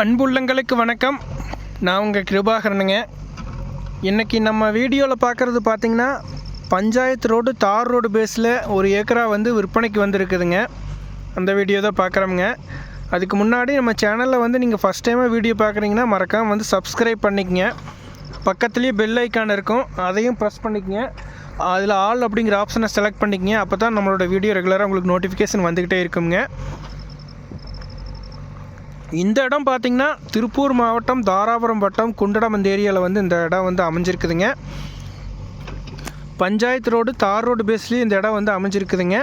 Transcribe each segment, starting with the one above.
அன்புள்ளங்களுக்கு வணக்கம். நான் உங்கள் கிருபாகரனுங்க. இன்றைக்கி நம்ம வீடியோவில் பார்க்குறது பார்த்திங்கன்னா பஞ்சாயத்து ரோடு தார் ரோடு பேஸில் ஒரு ஏக்கரா வந்து விற்பனைக்கு வந்திருக்குதுங்க. அந்த வீடியோ தான் பார்க்குறோமுங்க அதுக்கு முன்னாடி நம்ம சேனலில் வந்து நீங்கள் ஃபஸ்ட் டைமாக வீடியோ பார்க்குறீங்கன்னா மறக்காமல் வந்து சப்ஸ்கிரைப் பண்ணிக்கங்க. பக்கத்துலேயே பெல் ஐக்கான் இருக்கும். அதையும் ப்ரெஸ் பண்ணிக்கங்க. அதில் ஆல் அப்படிங்கிற ஆப்ஷனை செலக்ட் பண்ணிக்கங்க. அப்போ தான் நம்மளோட வீடியோ ரெகுலராக உங்களுக்கு நோட்டிஃபிகேஷன் வந்துக்கிட்டே இருக்குங்க. இந்த இடம் பார்த்திங்கன்னா திருப்பூர் மாவட்டம் தாராபுரம் வட்டம் குண்டடம் அந்த ஏரியாவில் வந்து இந்த இடம் வந்து அமைஞ்சிருக்குதுங்க. பஞ்சாயத்து ரோடு தார் ரோடு பேஸ்லேயும் இந்த இடம் வந்து அமைஞ்சிருக்குதுங்க.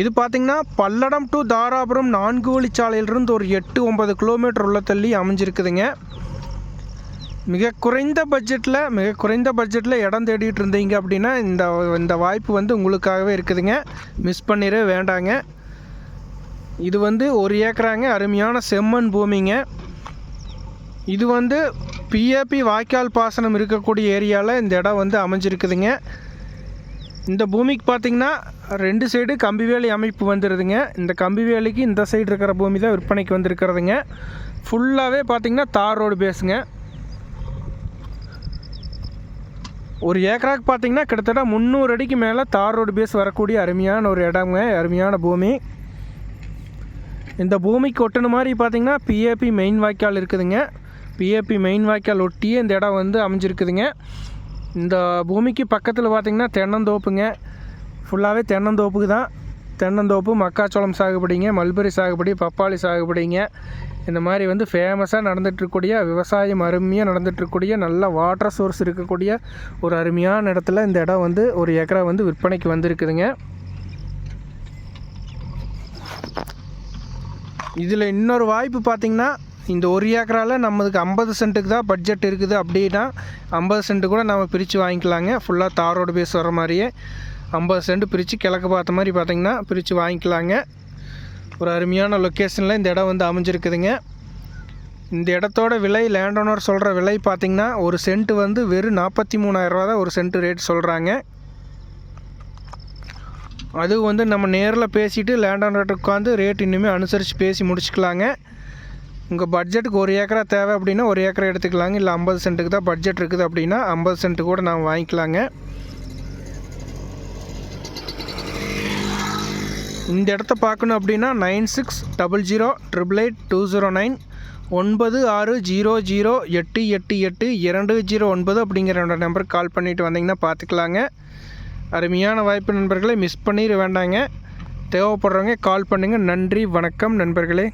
இது பார்த்திங்கன்னா பல்லடம் டு தாராபுரம் நான்கு வழிச்சாலையிலிருந்து ஒரு எட்டு ஒன்பது கிலோமீட்டர் உள்ள தள்ளி அமைஞ்சிருக்குதுங்க. மிக குறைந்த பட்ஜெட்டில் மிக குறைந்த பட்ஜெட்டில் இடம் தேடிட்டு இருந்தீங்க அப்படின்னா இந்த இந்த வாய்ப்பு வந்து உங்களுக்காகவே இருக்குதுங்க. மிஸ் பண்ணிடவே வேண்டாங்க. இது வந்து ஒரு ஏக்கராங்க அருமையான செம்மண் பூமிங்க. இது வந்து பிஏபி வாய்க்கால் பாசனம் இருக்கக்கூடிய ஏரியாவில் இந்த இடம் வந்து அமைஞ்சிருக்குதுங்க. இந்த பூமிக்கு பார்த்திங்கன்னா ரெண்டு சைடு கம்பி வேலி அமைப்பு வந்துடுதுங்க இந்த கம்பி வேலிக்கு இந்த சைடு இருக்கிற பூமி தான் விற்பனைக்கு வந்திருக்கிறதுங்க. ஃபுல்லாகவே பார்த்திங்கன்னா தார் ரோடு பேஸுங்க ஒரு ஏக்கராக்கு பார்த்தீங்கன்னா கிட்டத்தட்ட முந்நூறு அடிக்கு மேலே தார் ரோடு பேஸ் வரக்கூடிய அருமையான ஒரு இடங்க அருமையான பூமி. இந்த பூமிக்கு ஒட்டுன மாதிரி பார்த்தீங்கன்னா பிஏபி மெயின் வாய்க்கால் இருக்குதுங்க. பிஏபி மெயின் வாய்க்கால் ஒட்டியே இந்த இடம் வந்து அமைஞ்சிருக்குதுங்க. இந்த பூமிக்கு பக்கத்தில் பார்த்தீங்கன்னா தென்னந்தோப்புங்க. ஃபுல்லாகவே தென்னந்தோப்புக்கு தான். தென்னந்தோப்பு மக்காச்சோளம் சாகுபடிங்க மல்பெரி சாகுபடி பப்பாளி சாகுபடிங்க. இந்த மாதிரி வந்து ஃபேமஸாக நடந்துகிட்ருக்கக்கூடிய விவசாயம் அருமையாக நடந்துகிட்ருக்கக்கூடிய நல்ல வாட்டர் சோர்ஸ் இருக்கக்கூடிய ஒரு அருமையான இடத்துல இந்த இடம் வந்து ஒரு ஏக்கரா வந்து விற்பனைக்கு வந்திருக்குதுங்க. இதில் இன்னொரு வாய்ப்பு பார்த்திங்கன்னா இந்த ஒரு ஏக்கரால் நம்மளுக்கு ஐம்பது சென்ட்டுக்கு தான் பட்ஜெட் இருக்குது அப்படின்னா ஐம்பது சென்ட்டு கூட நம்ம பிரித்து வாங்கிக்கலாங்க. ஃபுல்லாக தாரோடு பேஸ் வர மாதிரியே. ஐம்பது சென்ட் பிரித்து கிழக்கு பார்த்த மாதிரி பார்த்திங்கன்னா பிரித்து வாங்கிக்கலாங்க. ஒரு அருமையான லொக்கேஷனில் இந்த இடம் வந்து அமைஞ்சிருக்குதுங்க. இந்த இடத்தோட விலை லேண்ட் ஓனர் சொல்கிற விலை பார்த்திங்கன்னா ஒரு சென்ட் வந்து வெறும் நாற்பத்தி மூணாயிரரூவா தான் ஒரு சென்ட் ரேட் சொல்கிறாங்க அது வந்து நம்ம நேரில் பேசிவிட்டு லேண்ட் ஓனர்கிட்ட உட்காந்து ரேட் இன்னுமே அனுசரித்து பேசி முடிச்சுக்கலாங்க. உங்கள் பட்ஜெட்டுக்கு ஒரு ஏக்கரா தேவை அப்படின்னா ஒரு ஏக்கரை எடுத்துக்கலாங்க. இல்லை ஐம்பது சென்ட்டுக்கு தான் பட்ஜெட் இருக்குது அப்படின்னா ஐம்பது சென்ட்டு கூட நாம் வாங்கிக்கலாங்க. இந்த இடத்த பார்க்கணும் அப்படின்னா nine six double zero triple eight two zero nine ஒன்பது ஆறு ஜீரோ ஜீரோ எட்டு எட்டு எட்டு இரண்டு ஜீரோ ஒன்பது அப்படிங்கிற என்னோட நம்பருக்கு கால் பண்ணிவிட்டு வந்தீங்கன்னா பார்த்துக்கலாங்க. அருமையான வாய்ப்பு நண்பர்களை மிஸ் பண்ணிட வேண்டாங்க. தேவைப்படுறவங்க கால் பண்ணுங்கள் நன்றி வணக்கம் நண்பர்களே.